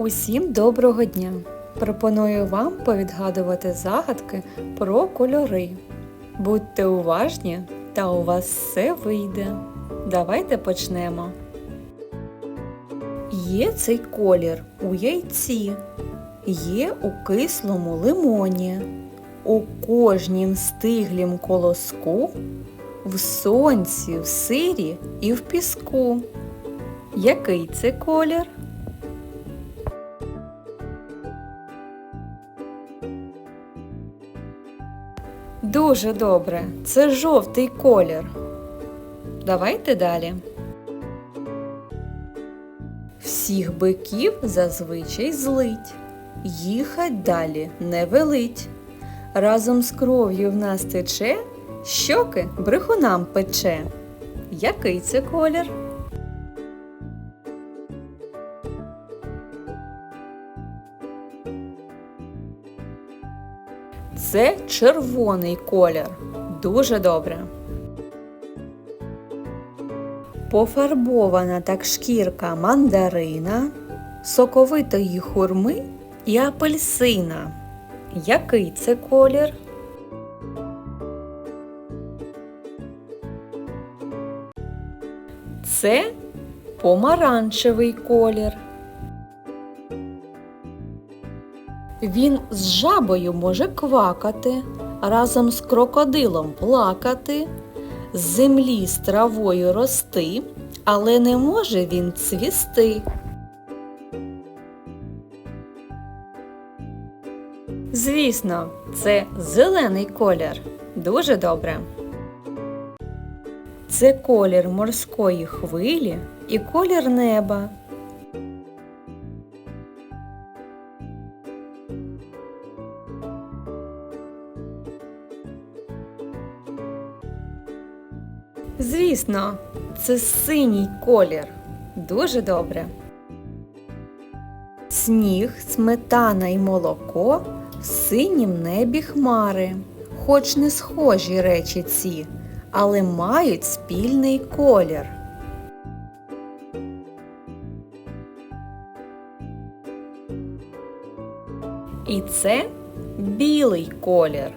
Усім доброго дня! Пропоную вам повідгадувати загадки про кольори. Будьте уважні, та у вас все вийде. Давайте почнемо. Є цей колір у яйці, є у кислому лимоні, у кожнім стиглім колоску, в сонці, в сирі і в піску. Який це колір? Дуже добре. Це жовтий колір. Давайте далі. Всіх биків зазвичай злить. Їхать далі не велить. Разом з кров'ю в нас тече, щоки брехунам пече. Який це колір? Це червоний колір. Дуже добре. Пофарбована так шкірка мандарина, соковитої хурми і апельсина. Який це колір? Це помаранчевий колір. Він з жабою може квакати, разом з крокодилом плакати, з землі з травою рости, але не може він цвісти. Звісно, це зелений колір. Дуже добре. Це колір морської хвилі і колір неба. Звісно, це синій колір. Дуже добре. Сніг, сметана і молоко в синім небі хмари. Хоч не схожі речі ці, але мають спільний колір. І це білий колір.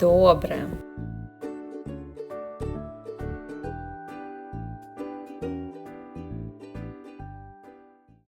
Добре.